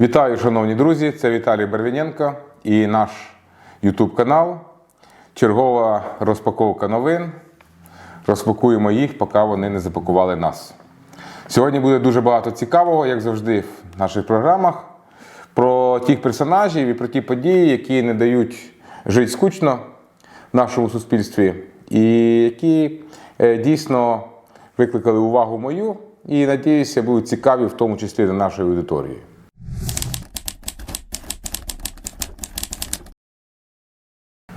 Вітаю, шановні друзі! Це Віталій Барвіненко і наш YouTube канал. Чергова розпаковка новин. Розпакуємо їх, поки вони не запакували нас. Сьогодні буде дуже багато цікавого, як завжди, в наших програмах. Про тих персонажів і про ті події, які не дають жити скучно в нашому суспільстві, і які е, дійсно викликали увагу мою і, надіюся, будуть цікаві, в тому числі для нашої аудиторії.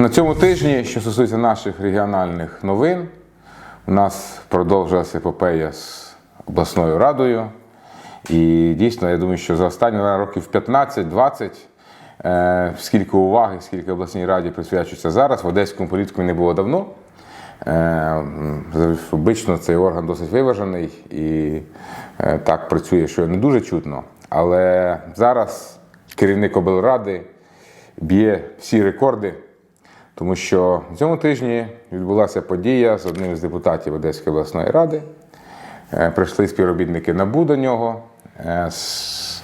На цьому тижні, що стосується наших регіональних новин, у нас продовжилася епопея з обласною радою. І дійсно, я думаю, що за останні років 15-20, е, скільки уваги, скільки обласній раді присвячується зараз, в одеському політику не було давно. Е, Обично цей орган досить виважений і е, так працює, що не дуже чутно. Але зараз керівник облради б'є всі рекорди. Тому що цьому тижні відбулася подія з одним з депутатів Одеської обласної ради. Е, Прийшли співробітники НАБУ до нього е, з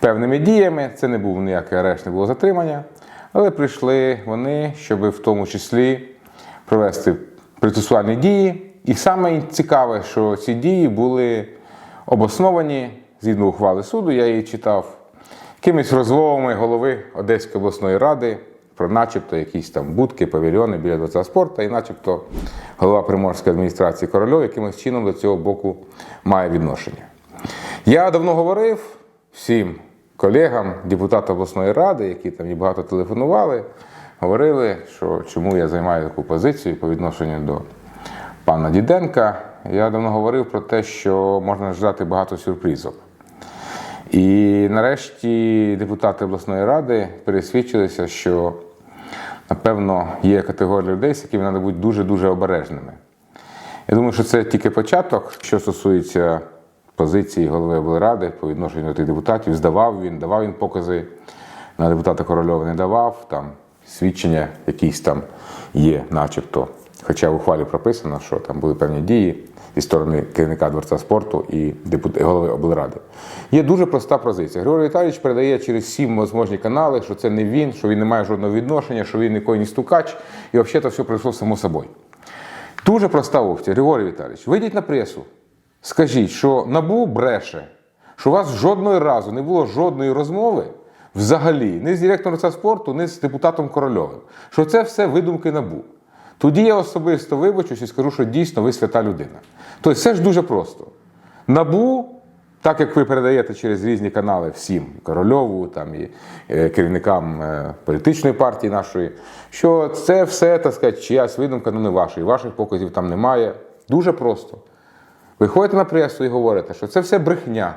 певними діями. Це не був ніякий арешт, не було затримання. Але прийшли вони, щоб в тому числі провести процесуальні дії. І саме цікаве, що ці дії були обосновані згідно ухвали суду, я її читав, якимись розмовами голови Одеської обласної ради про начебто якісь там будки, павільйони біля дворця спорту, і начебто голова Приморської адміністрації Корольов якимось чином до цього боку має відношення. Я давно говорив всім колегам, депутатам обласної ради, які там і багато телефонували, говорили, що чому я займаю таку позицію по відношенню до пана Діденка. Я давно говорив про те, що можна ждати багато сюрпризів. І нарешті депутати обласної ради пересвідчилися, що напевно є категорія людей, з якими треба бути дуже-дуже обережними. Я думаю, що це тільки початок, що стосується позиції голови облради по відношенню до тих депутатів. Здавав він, давав він покази на депутата Корольова не давав, там свідчення якісь там є, начебто. Хоча в ухвалі прописано, що там були певні дії зі сторони керівника дворця спорту і голови облради. Є дуже проста позиція. Григорій Віталійович передає через сім можливі канали, що це не він, що він не має жодного відношення, що він ніколи не стукач, і взагалі це все пройшло само собою. Дуже проста опція. Григорій Віталійович, вийдіть на пресу, скажіть, що НАБУ бреше, що у вас жодної разу не було жодної розмови взагалі, ні з директором спорту, ні з депутатом Корольовим. Що це все видумки НАБУ. Тоді я особисто вибачусь і скажу, що дійсно ви свята людина. Тобто це ж дуже просто. НАБУ, так як ви передаєте через різні канали всім Корольову там, і е, керівникам е, політичної партії нашої, що це все, так сказати, чиясь видумка, ну не ваша, і ваших показів там немає. Дуже просто. Ви ходите на пресу і говорите, що це все брехня.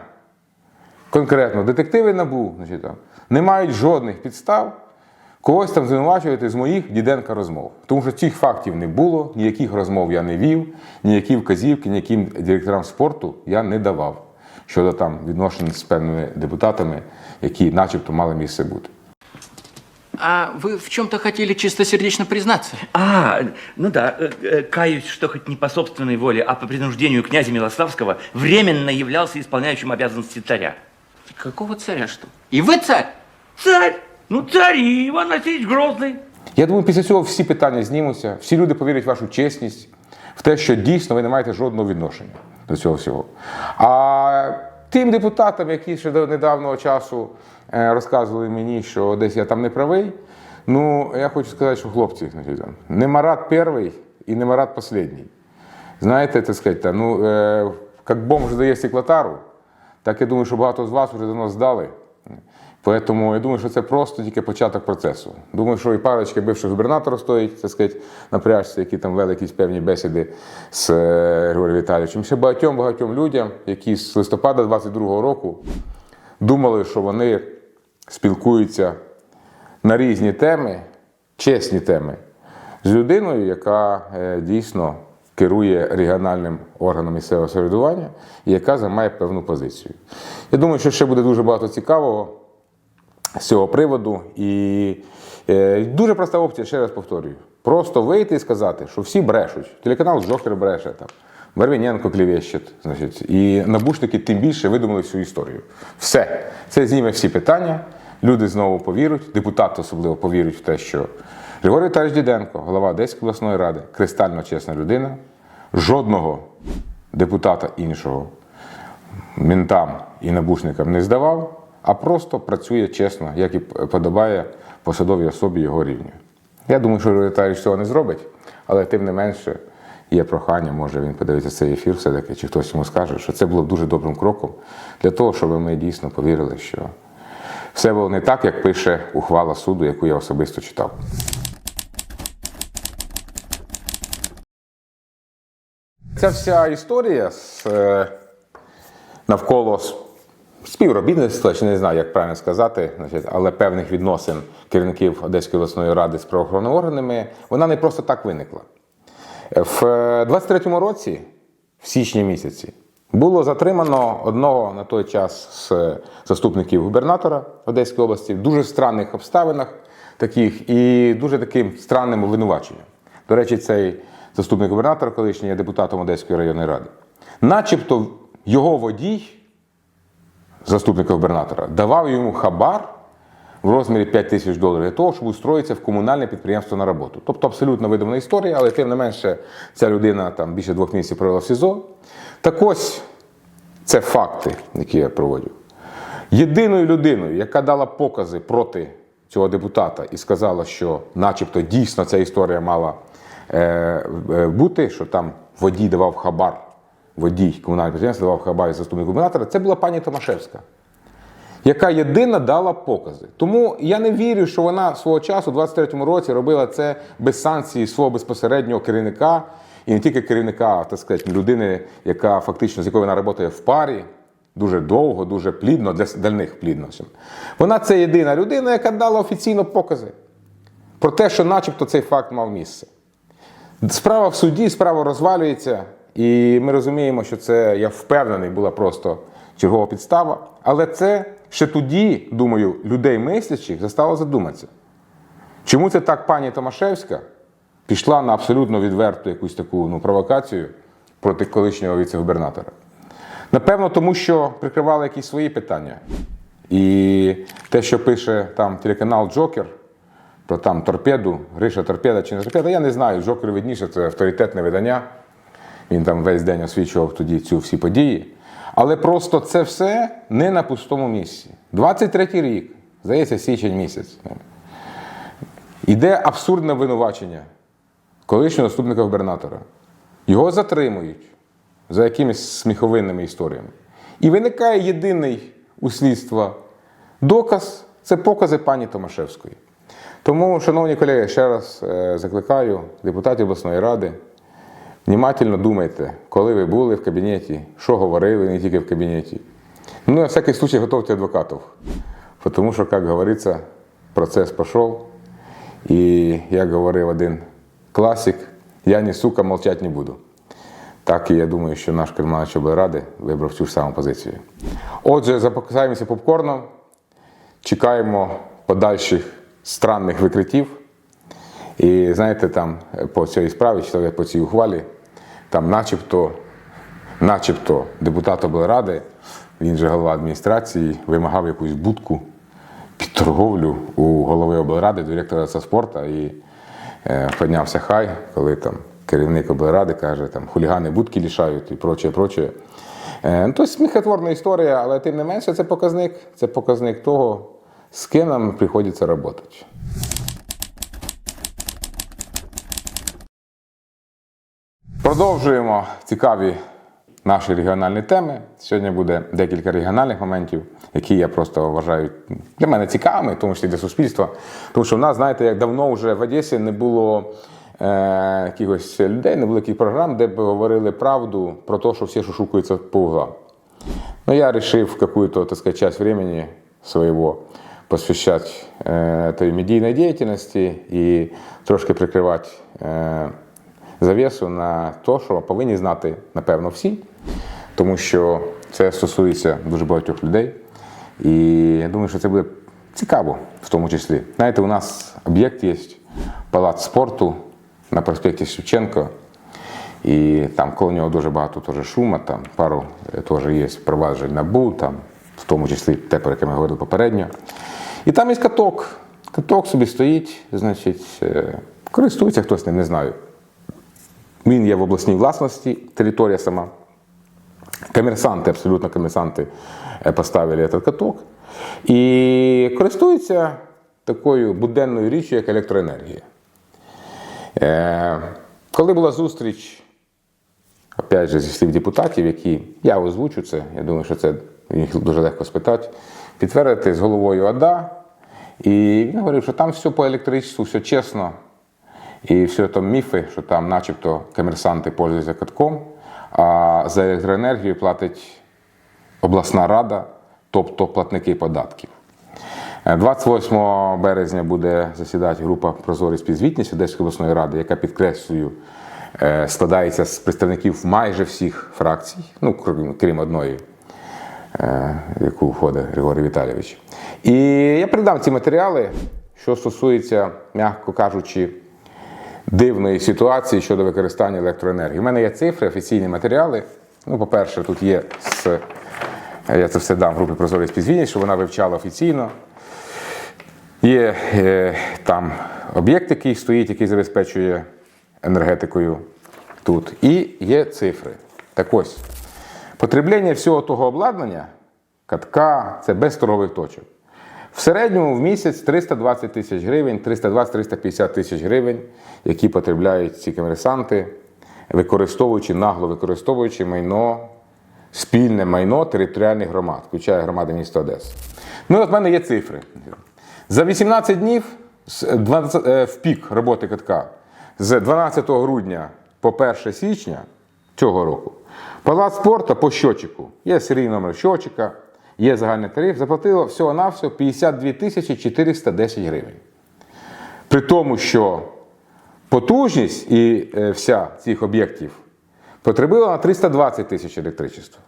Конкретно, детективи НАБУ значить, там, не мають жодних підстав когось там звинувачувати з моїх Діденка розмов. Тому що цих фактів не було, ніяких розмов я не вів, ніякі вказівки, ніяким директорам спорту я не давав щодо там відношень з певними депутатами, які начебто мали місце бути. А вы в чем-то хотели чистосердечно признаться? А, ну да, э, э, каюсь, что хоть не по собственной воле, а по принуждению князя Милославского временно являлся исполняющим обязанности царя. Какого царя что? И вы царь? Царь! Ну, царь и Иван Васильевич Грозный. Я думаю, після цього всі питання знімуться, всі люди повірять в вашу чесність, в те, що дійсно ви не маєте жодного відношення до цього всього. А тим депутатам, які ще до недавнього часу е, розказували мені, що десь я там не правий, ну я хочу сказати, що хлопці, не Марат перший і не Марат останній. Знаєте, так сказати, ну, е, як бомж дає стеклотару, так я думаю, що багато з вас вже давно здали. Тому я думаю, що це просто тільки початок процесу. Думаю, що і парочки бивших губернаторів стоїть, так сказати, напряжці, які там вели якісь певні бесіди з е, Григорієм Віталійовичем. Ще багатьом багатьом людям, які з листопада 22-го року думали, що вони спілкуються на різні теми, чесні теми, з людиною, яка е, дійсно керує регіональним органом місцевого самоврядування і яка займає певну позицію. Я думаю, що ще буде дуже багато цікавого з цього приводу. І е, дуже проста опція, ще раз повторюю. Просто вийти і сказати, що всі брешуть. Телеканал Жокер бреше там. Барвіненко клівещить, значить, і набушники тим більше видумали всю історію. Все. Це зніме всі питання. Люди знову повірять, депутати особливо повірять в те, що Григорій Віталійович Діденко, голова Одеської обласної ради, кристально чесна людина, жодного депутата іншого ментам і набушникам не здавав, а просто працює чесно, як і подобає посадовій особі його рівню. Я думаю, що Григорій цього не зробить, але тим не менше є прохання, може він подивиться цей ефір все-таки, чи хтось йому скаже, що це було дуже добрим кроком для того, щоб ми дійсно повірили, що все було не так, як пише ухвала суду, яку я особисто читав. Ця вся історія з, е, навколо співробітництва, чи не знаю, як правильно сказати, але певних відносин керівників Одеської обласної ради з правоохоронними органами, вона не просто так виникла. В 23-му році, в січні місяці, було затримано одного на той час з заступників губернатора Одеської області в дуже странних обставинах таких і дуже таким странним обвинуваченням. До речі, цей заступник губернатора, колишній є депутатом Одеської районної ради. Начебто його водій, заступника губернатора, давав йому хабар в розмірі 5 тисяч доларів для того, щоб устроїтися в комунальне підприємство на роботу. Тобто абсолютно видумана історія, але тим не менше ця людина там більше двох місяців провела в СІЗО. Так ось це факти, які я проводю. Єдиною людиною, яка дала покази проти цього депутата і сказала, що, начебто, дійсно ця історія мала е, е, бути, що там водій давав хабар, водій комунального підприємства давав хабар і заступник губернатора, це була пані Томашевська яка єдина дала покази. Тому я не вірю, що вона свого часу, у 23-му році, робила це без санкції свого безпосереднього керівника, і не тільки керівника, а так сказати, людини, яка фактично з якою вона працює в парі. Дуже довго, дуже плідно, для, для них плідно. Вона це єдина людина, яка дала офіційно покази про те, що начебто цей факт мав місце. Справа в суді, справа розвалюється, і ми розуміємо, що це, я впевнений, була просто чергова підстава. Але це ще тоді, думаю, людей мислячих заставило задуматися. Чому це так пані Томашевська пішла на абсолютно відверту якусь таку ну, провокацію проти колишнього віце-губернатора? Напевно, тому що прикривали якісь свої питання. І те, що пише там телеканал Джокер про там торпеду, Гриша торпеда чи не торпеда, я не знаю. Джокер видніше, це авторитетне видання. Він там весь день освічував тоді цю всі події. Але просто це все не на пустому місці. 23-й рік, здається, січень місяць. Іде абсурдне винувачення колишнього заступника губернатора. Його затримують за якимись сміховинними історіями. І виникає єдиний у слідства доказ це покази пані Томашевської. Тому, шановні колеги, ще раз е, закликаю депутатів обласної ради. Внимательно думайте, коли ви були в кабінеті, що говорили не тільки в кабінеті. Ну, на всякий случай готовьте адвокатів. Тому що, як говориться, процес пішов. І як говорив один класик, я не сука, молчать не буду. Так і я думаю, що наш керманач облради вибрав цю ж саму позицію. Отже, запасаємося попкорном, чекаємо подальших странних викриттів. І знаєте, там по цій справі, я по цій ухвалі, там начебто, начебто депутат облради, він же голова адміністрації, вимагав якусь будку під торговлю у голови облради, директора спорту, і е, піднявся хай, коли там керівник облради каже, там хулігани будки лишають і прочее, прочее. Е, ну, тобто сміхотворна історія, але тим не менше це показник, це показник того, з ким нам приходиться працювати. Продовжуємо цікаві наші регіональні теми. Сьогодні буде декілька регіональних моментів, які я просто вважаю для мене цікавими, тому числі для суспільства. Тому що в нас, знаєте, як давно вже в Одесі не було е, якихось людей, не було яких програм, де б говорили правду про те, що всі шушукаються по углам. Но я решил в какую-то, так сказать, часть времени своего посвящать э, этой медийной деятельности і трошки прикривати е, завісу на те, що повинні знати, напевно, всі, тому що це стосується дуже багатьох людей. І я думаю, що це буде цікаво в тому числі. Знаєте, у нас об'єкт є, палац спорту на проспекті Шевченко. І там коло нього дуже багато теж шума, там пару е, теж є впроваджень набу, там, в тому числі те, про яке ми говорили попередньо. І там є каток. Каток собі стоїть, значить, е, користується хтось ним, не знаю. Він є в обласній власності, територія сама. Комерсанти, абсолютно комерсанти е, поставили этот каток і користуються такою буденною річчю, як електроенергія. Е, коли була зустріч, опять же, зі слів депутатів, які я озвучу це, я думаю, що це їх дуже легко спитати, підтвердити з головою АДА. І він говорив, що там все по електричеству, все чесно. І все там міфи, що там начебто комерсанти пользуються катком, а за електроенергію платить обласна рада, тобто платники податків. Е, 28 березня буде засідати група Прозорість підзвітність Одеської обласної ради, яка підкреслюю, е, складається з представників майже всіх фракцій, ну крім, одної, е, в яку входить Григорій Віталійович. І я передам ці матеріали, що стосується, м'яко кажучи, дивної ситуації щодо використання електроенергії. У мене є цифри, офіційні матеріали. Ну, по-перше, тут є з, я це все дам групі Прозорість підзвітність, щоб вона вивчала офіційно. Є е, там об'єкт, який стоїть, який забезпечує енергетикою тут. І є цифри. Так ось, потреблення всього того обладнання, катка, це без торгових точок. В середньому в місяць 320 тисяч гривень, 320-350 тисяч гривень, які потребляють ці комерсанти, використовуючи, нагло використовуючи майно, спільне майно територіальних громад, включає громади міста Одеси. Ну, і от в мене є цифри. За 18 днів з 12, е, в пік роботи катка з 12 грудня по 1 січня цього року Палац спорту по щочику, є серійний номер щочика, є загальний тариф, заплатило всього-навсього 52 тисячі 410 гривень. При тому, що потужність і е, вся цих об'єктів потребила на 320 тисяч електричества.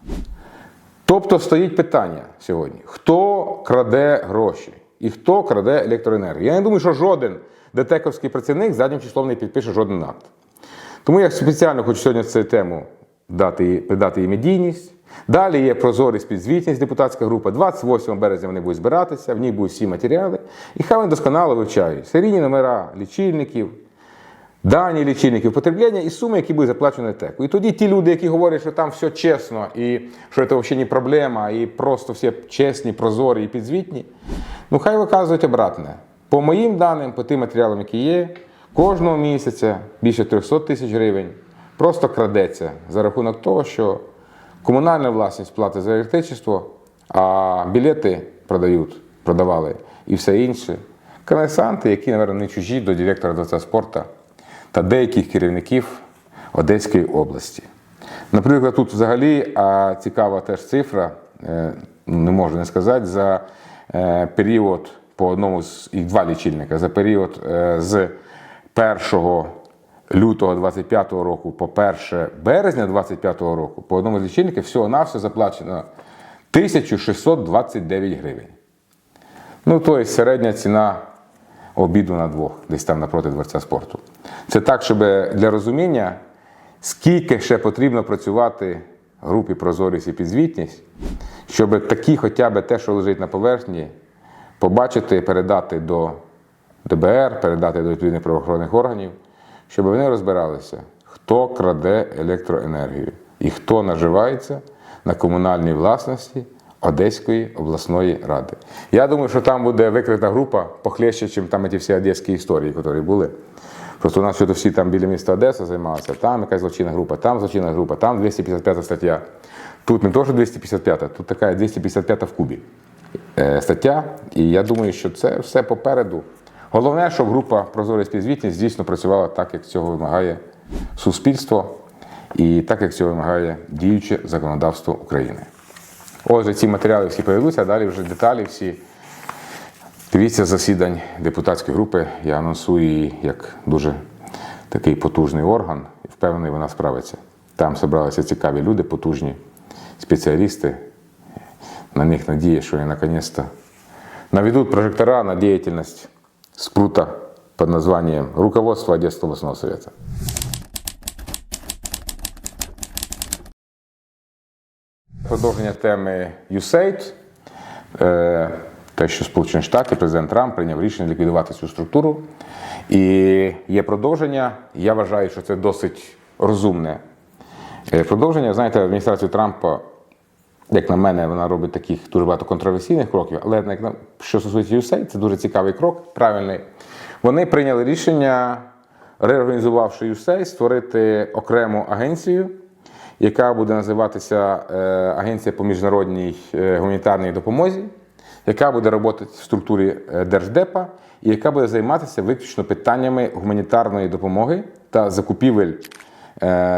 Тобто стоїть питання сьогодні: хто краде гроші і хто краде електроенергію? Я не думаю, що жоден детековський працівник заднім числом не підпише жоден акт. Тому я спеціально хочу сьогодні цю тему дати, придати їй медійність. Далі є прозорість підзвітність, депутатська група. 28 березня вони будуть збиратися, в ній будуть всі матеріали. І хай вони досконало вивчають серійні номера лічильників, дані лічильників потреблення і суми, які будуть заплачені ТЕКу. І тоді ті люди, які говорять, що там все чесно і що це взагалі не проблема, і просто всі чесні, прозорі і підзвітні, ну хай виказують обратне. По моїм даним, по тим матеріалам, які є, кожного місяця більше 300 тисяч гривень просто крадеться за рахунок того, що комунальна власність платить за електричество, а білети продають, продавали і все інше. Комерсанти, які, мабуть, не чужі до директора ДЦ спорту та деяких керівників Одеської області. Наприклад, тут взагалі а, цікава теж цифра, е, не можу не сказати, за е, період по одному з їх два лічильника, за період е, з 1 лютого 25 року по 1 березня 25 року по одному з лічильників всього-навсього заплачено 1629 гривень. Ну, тобто середня ціна обіду на двох, десь там напроти дворця спорту. Це так, щоб для розуміння, скільки ще потрібно працювати групі прозорість і підзвітність, щоб такі хоча б те, що лежить на поверхні, побачити, передати до ДБР, передати до відповідних правоохоронних органів, щоб вони розбиралися, хто краде електроенергію і хто наживається на комунальній власності Одеської обласної ради. Я думаю, що там буде викрита група похлеще, ніж там ті всі одеські історії, які були. Просто у нас що всі там біля міста Одеса займалися, там якась злочинна група, там злочинна група, там 255 стаття. Тут не то, що 255, тут така 255 в кубі е, стаття. І я думаю, що це все попереду. Головне, щоб група прозорість підзвітність дійсно працювала так, як цього вимагає суспільство, і так, як цього вимагає діюче законодавство України. Отже, ці матеріали всі появилися, а далі вже деталі всі. Дивіться засідань депутатської групи. Я анонсую її як дуже такий потужний орган і впевнений, вона справиться. Там зібралися цікаві люди, потужні спеціалісти. На них надія, що вони наконец-то наведут прожектора на деятельность спрута под названием «Руководство Одесского областного совета». Продовження теми USAID. Э, Те, що Сполучені Штати, президент Трамп прийняв рішення ліквідувати цю структуру. І є продовження. Я вважаю, що це досить розумне э, продовження. Знаєте, адміністрацію Трампа як на мене, вона робить таких дуже багато контроверсійних кроків, але як на- що стосується USAID, це дуже цікавий крок, правильний. Вони прийняли рішення, реорганізувавши USAID, створити окрему агенцію, яка буде називатися е, Агенція по міжнародній е, гуманітарній допомозі, яка буде працювати в структурі е, Держдепа і яка буде займатися виключно питаннями гуманітарної допомоги та закупівель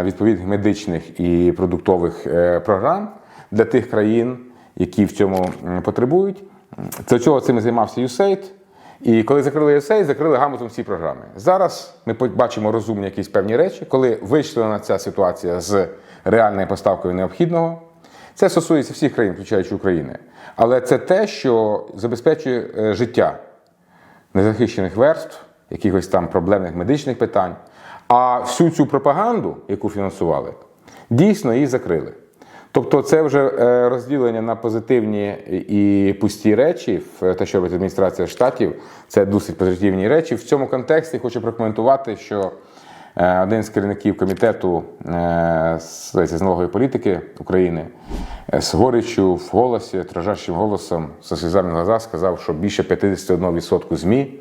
відповідних медичних і продуктових програм для тих країн, які в цьому потребують. Для цього цим займався USAID. І коли закрили USAID, закрили гамутом всі програми. Зараз ми бачимо розумні якісь певні речі, коли вийшла ця ситуація з реальною поставкою необхідного. Це стосується всіх країн, включаючи України. Але це те, що забезпечує е, життя незахищених верств, якихось там проблемних медичних питань. А всю цю пропаганду, яку фінансували, дійсно її закрили. Тобто, це вже е, розділення на позитивні і пусті речі, в те, що робить адміністрація штатів, це досить позитивні речі. В цьому контексті хочу прокоментувати, що е, один з керівників комітету е, з налогової політики України е, з горіччю в голосі, тражащим голосом, со слізами глазах сказав, що більше 51% ЗМІ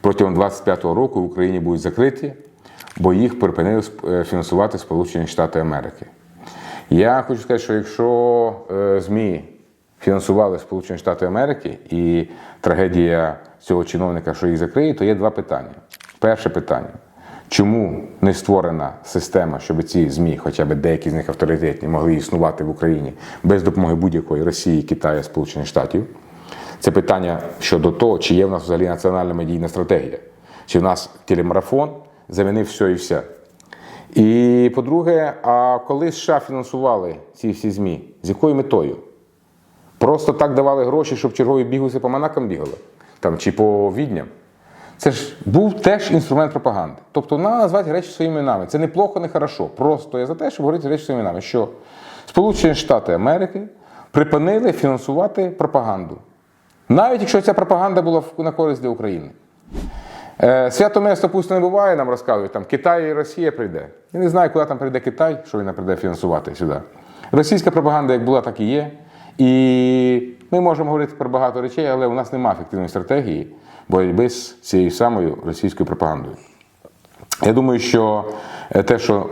протягом 25-го року в Україні будуть закриті, бо їх припинили е, фінансувати Сполучені Штати Америки. Я хочу сказати, що якщо е, ЗМІ фінансували Сполучені Штати Америки і трагедія цього чиновника, що їх закриє, то є два питання. Перше питання. Чому не створена система, щоб ці ЗМІ, хоча б деякі з них авторитетні, могли існувати в Україні без допомоги будь-якої Росії, Китаю, Сполучених Штатів? Це питання щодо того, чи є в нас взагалі національна медійна стратегія, чи в нас телемарафон замінив все і все. І по-друге, а коли США фінансували ці всі ЗМІ, з якою метою? Просто так давали гроші, щоб чергові бігуси по манакам бігали там, чи по відням. Це ж був теж інструмент пропаганди. Тобто треба назвати речі своїми іменами. Це не плохо, не хорошо. Просто я за те, щоб говорити речі своїми іменами. Що Сполучені Штати Америки припинили фінансувати пропаганду. Навіть якщо ця пропаганда була на користь для України. Е, Свято місто пусть не буває, нам розказують, там Китай і Росія прийде. Я не знаю, куди там прийде Китай, що він нам прийде фінансувати сюди. Російська пропаганда як була, так і є. І ми можемо говорити про багато речей, але у нас немає ефективної стратегії боротьби з цією самою російською пропагандою. Я думаю, що е, те, що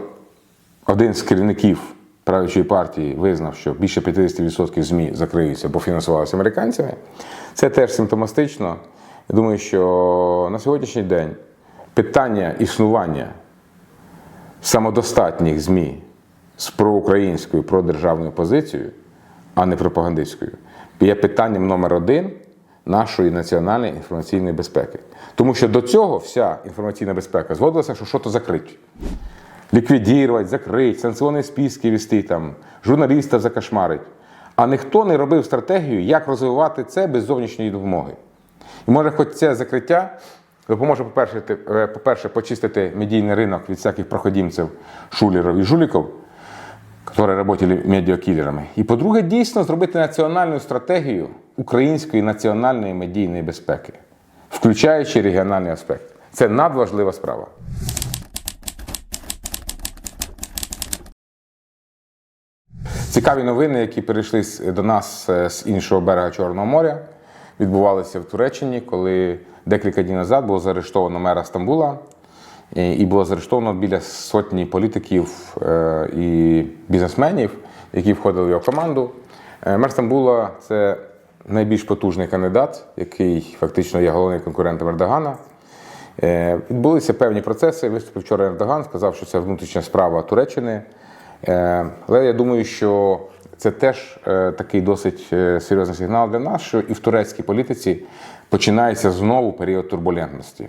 один з керівників правлячої партії визнав, що більше 50% ЗМІ закриються, бо фінансувалися американцями, це теж симптоматично. Я думаю, що на сьогоднішній день питання існування самодостатніх ЗМІ з проукраїнською, продержавною позицією, а не пропагандистською, є питанням номер один нашої національної інформаційної безпеки. Тому що до цього вся інформаційна безпека згодилася, що щось закрить. Ліквідувати, закрити, санкціонні списки вести, там, журналістів закошмарить. А ніхто не робив стратегію, як розвивати це без зовнішньої допомоги. Може, хоч це закриття допоможе, по-перше, е, по-перше, почистити медійний ринок від всяких проходімців, шулерів і жуліків, які працювали медіакілерами. І по-друге, дійсно зробити національну стратегію української національної медійної безпеки, включаючи регіональний аспект. Це надважлива справа. Цікаві новини, які перейшли до нас е, з іншого берега Чорного моря, відбувалися в Туреччині, коли декілька днів назад було заарештовано мера Стамбула, і було заарештовано біля сотні політиків е, і бізнесменів, які входили в його команду. Е, Мер Стамбула це найбільш потужний кандидат, який фактично є головним конкурентом Ердогана. Е, Відбулися певні процеси. Виступив вчора Ердоган, сказав, що це внутрішня справа Туреччини. Але я думаю, що це теж е, такий досить е, серйозний сигнал для нас, що і в турецькій політиці починається знову період турбулентності.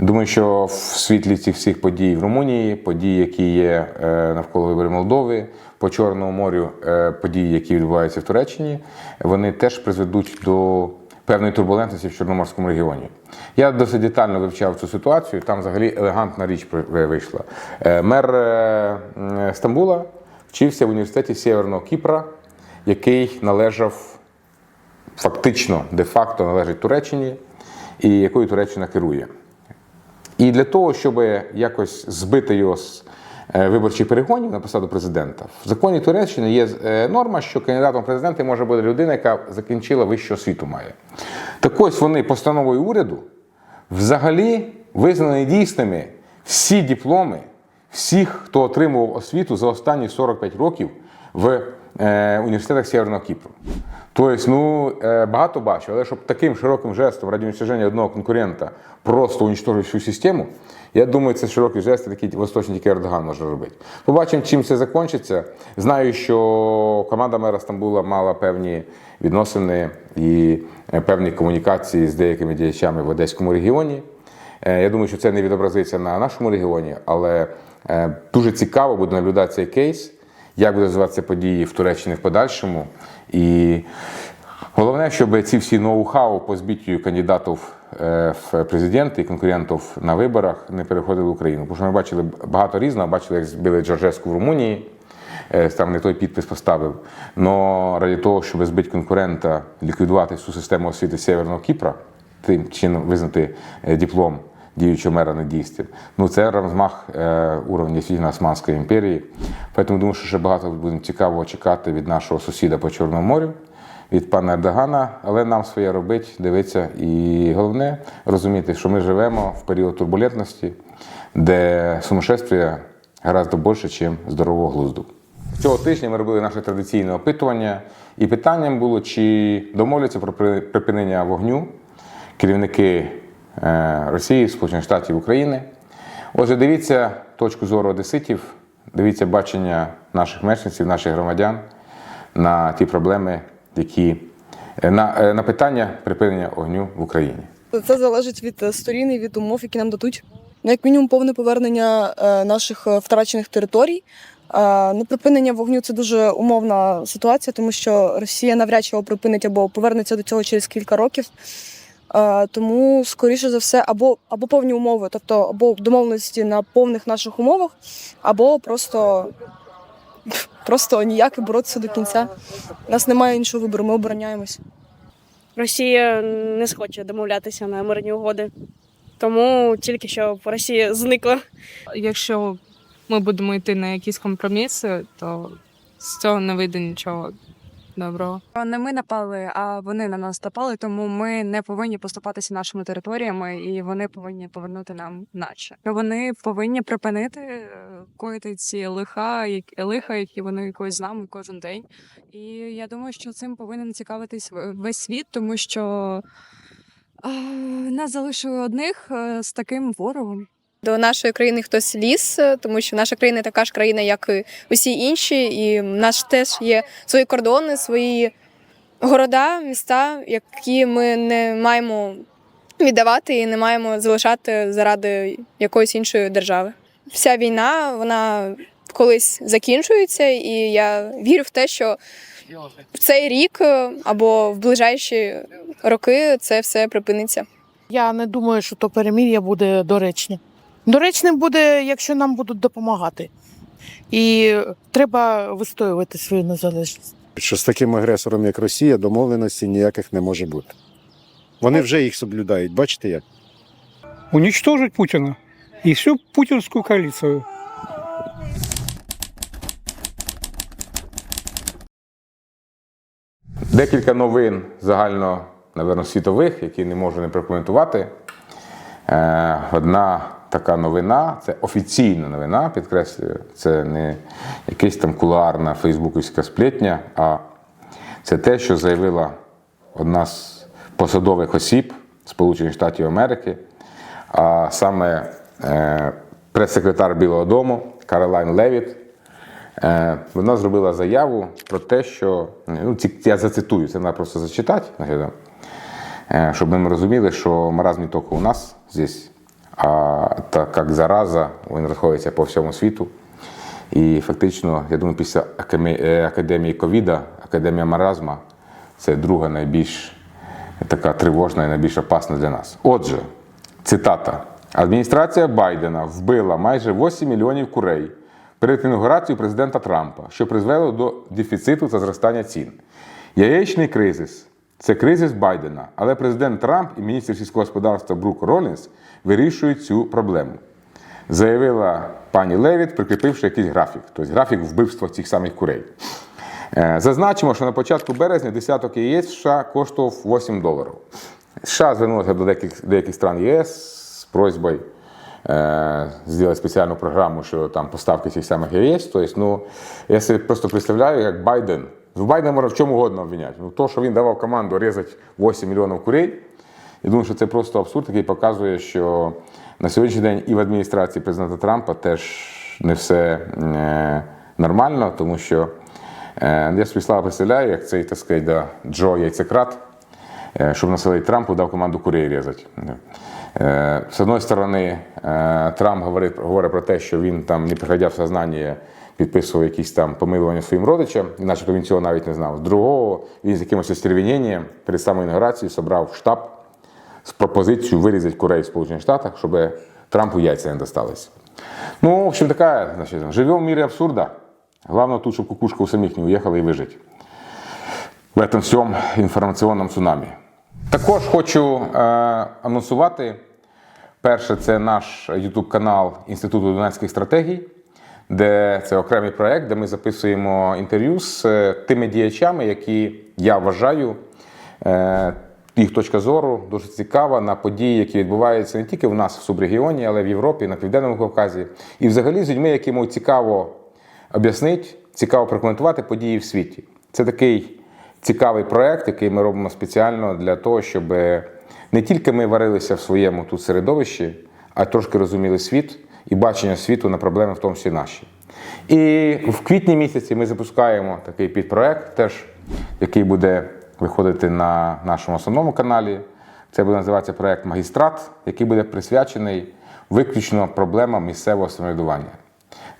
Думаю, що в світлі цих всіх подій в Румунії, подій, які є е, навколо виборів Молдови, по Чорному морю, події, які відбуваються в Туреччині, вони теж призведуть до певної турбулентності в Чорноморському регіоні. Я досить детально вивчав цю ситуацію. Там взагалі елегантна річ вийшла. Мер Стамбула вчився в університеті Сєвєрного Кіпра який належав фактично, де-факто належить Туреччині і якою Туреччина керує. І для того, щоб якось збити його з е, виборчих перегонів на посаду президента, в законі Туреччини є е, норма, що кандидатом в президенти може бути людина, яка закінчила вищу освіту має. Так ось вони постановою уряду взагалі визнані дійсними всі дипломи всіх, хто отримував освіту за останні 45 років в е, університетах Сєвєрного Кіпру. Тобто, ну, е, багато бачу, але щоб таким широким жестом ради уничтоження одного конкурента просто уничтожити всю систему, я думаю, це широкий жест, який восточний тільки Ердоган може робити. Побачимо, чим це закінчиться. Знаю, що команда мера Стамбула мала певні відносини і е, певні комунікації з деякими діячами в Одеському регіоні. Я думаю, що це не відобразиться на нашому регіоні, але дуже цікаво буде наблюдати цей кейс, як буде розвиватися події в Туреччині в подальшому. І головне, щоб ці всі ноу-хау по збиттю кандидатів е, в президенти і конкурентів на виборах не переходили в Україну. Тому що ми бачили багато різного, бачили, як збили Джорджеску в Румунії. Е, Там не той підпис поставив. Но раді того, щоб збити конкурента, ліквідувати всю систему освіти Северного Кіпра, тим чином визнати е, диплом діючого мера недійсним. Ну це розмах е, уровня дійсно Османської імперії. Тому думаю, що ще багато буде цікавого чекати від нашого сусіда по Чорному морю, від пана Ердогана, але нам своє робить, дивитися. І головне розуміти, що ми живемо в період турбулентності, де сумасшествия гораздо більше, ніж здорового глузду. Цього тижня ми робили наше традиційне опитування, і питанням було, чи домовляться про припинення вогню керівники Росії, Сполучених Штатів України. Отже, дивіться точку зору одеситів, дивіться бачення наших мешканців, наших громадян на ті проблеми, які е, на, е, на питання припинення вогню в Україні. Це залежить від е, сторін і від умов, які нам дадуть. Ну, як мінімум, повне повернення е, наших е, втрачених територій. Е, Ну, припинення вогню це дуже умовна ситуація, тому що Росія навряд чи його припинить або повернеться до цього через кілька років. Е, Тому, скоріше за все, або, або повні умови, тобто або домовленості на повних наших умовах, або просто, просто ніяк і боротися до кінця. У нас немає іншого вибору, ми обороняємось. Росія не схоче домовлятися на мирні угоди. Тому тільки щоб Росія зникла. Якщо ми будемо йти на якісь компроміси, то з цього не вийде нічого доброго. Не ми напали, а вони на нас напали, тому ми не повинні поступатися нашими територіями, і вони повинні повернути нам наче. Вони повинні припинити е, коїти ці лиха, лиха, які вони коїть з нами кожен день. І я думаю, що цим повинен цікавитись весь світ, тому що а, нас залишили одних е, з таким ворогом. До нашої країни хтось ліз, е, тому що наша країна така ж країна, як і усі інші, і в нас теж є свої кордони, свої города, міста, які ми не маємо віддавати і не маємо залишати заради якоїсь іншої держави. Вся війна вона колись закінчується, і я вірю в те, що в цей рік е, або в ближайші роки це все припиниться. Я не думаю, що то перемір'я буде доречним. Доречним буде, якщо нам будуть допомагати. І треба вистоювати свою незалежність. що з таким агресором, як Росія, домовленості ніяких не може бути. Вони вже їх соблюдають, бачите як? уничтожить Путина и всю путинскую коалицию. Декілька новин загально, напевно, світових, які не можу не прокоментувати. Е, Одна така новина, це офіційна новина, підкреслюю, це не якась там кулуарна фейсбуківська сплетня, а це те, що заявила одна з посадових осіб Сполучених Штатів Америки, а саме е, прес-секретар Білого Дому Каролайн Левіт. Е, Вона зробила заяву про те, що ну, я зацитую, це треба просто зачитати, Е, щоб ми розуміли, що маразм не тільки у нас здесь, а так як зараза, він розходиться по всьому світу. І фактично, я думаю, після е, академії ковіда, академія маразма це друга найбільш така тривожна і найбільш опасна для нас. Отже, цитата: адміністрація Байдена вбила майже 8 мільйонів курей, перед інаугурацією президента Трампа, що призвело до дефіциту та зростання цін. Яєчний кризис це кризис Байдена, але президент Трамп і міністр сільського господарства Брук Ролінс вирішують цю проблему. Заявила пані Левіт, прикріпивши якийсь графік, тобто графік вбивства цих самих курей. Е, Зазначимо, що на початку березня десяток яєць в США коштував 8 доларів. США звернулися до деяких, деяких стран ЄС з просьбою е, зробити спеціальну програму, що там поставки цих самих яєць. Тобто, ну, я собі просто представляю, як Байден. В Байдена можна в чому угодно обвиняти. Ну, то, що він давав команду різати 8 мільйонів курей, я думаю, що це просто абсурд, який показує, що на сьогоднішній день і в адміністрації президента Трампа теж не все е, нормально, тому що е, я собі слава представляю, як цей так сказати, да, Джо Яйцекрат, е, щоб насилити Трампу, дав команду курей різати. З одної сторони, Трамп говорить, говорить про те, що він там, не приходя в сознання, підписував якісь там помилування своїм родичам, і начебто він цього навіть не знав. З другого, він з якимось остервіненням перед самою інаугурацією зібрав штаб пропозицією вирізати курей в Сполучених Штатах, щоб Трампу яйця не досталися. Ну, в общем, така, значить, живемо в мірі абсурда. Головне тут, щоб кукушка у самих не уїхала і вижити в этом всьому інформаційному цунамі. Також хочу е, анонсувати. Перше, це наш YouTube канал Інституту Донецьких стратегій, де це окремий проєкт, де ми записуємо інтерв'ю з е, тими діячами, які я вважаю, е, їх точка зору дуже цікава на події, які відбуваються не тільки в нас в субрегіоні, але й в Європі, на Південному Кавказі. І взагалі з людьми, яким цікаво об'яснити, цікаво прокоментувати події в світі. Це такий цікавий проєкт, який ми робимо спеціально для того, щоб не тільки ми варилися в своєму тут середовищі, а трошки розуміли світ і бачення світу на проблеми, в тому числі наші. І в квітні місяці ми запускаємо такий підпроект, теж, який буде виходити на нашому основному каналі. Це буде називатися проект Магістрат, який буде присвячений виключно проблемам місцевого самоврядування,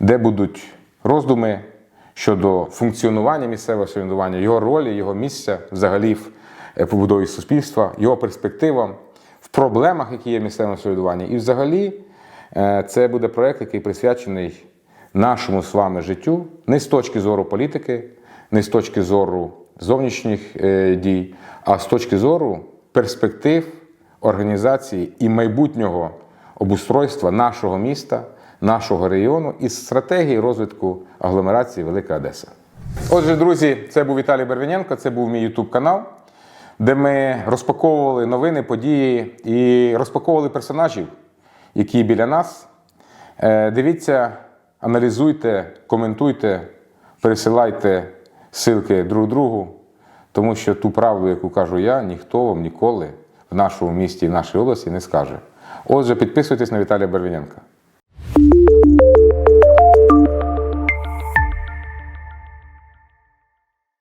де будуть роздуми щодо функціонування місцевого самоврядування, його ролі, його місця взагалі в е, побудові суспільства, його перспективам, в проблемах, які є в місцевому самоврядуванні. І взагалі е, це буде проект, який присвячений нашому з вами життю не з точки зору політики, не з точки зору зовнішніх е, дій, а з точки зору перспектив організації і майбутнього обустройства нашого міста, нашого регіону і стратегії розвитку агломерації Велика Одеса. Отже, друзі, це був Віталій Бервіненко, це був мій YouTube канал, де ми розпаковували новини, події і розпаковували персонажів, які біля нас. Е, Дивіться, аналізуйте, коментуйте, пересилайте ссылки друг другу, тому що ту правду, яку кажу я, ніхто вам ніколи в нашому місті і нашій області не скаже. Отже, підписуйтесь на Віталія Бервіненка.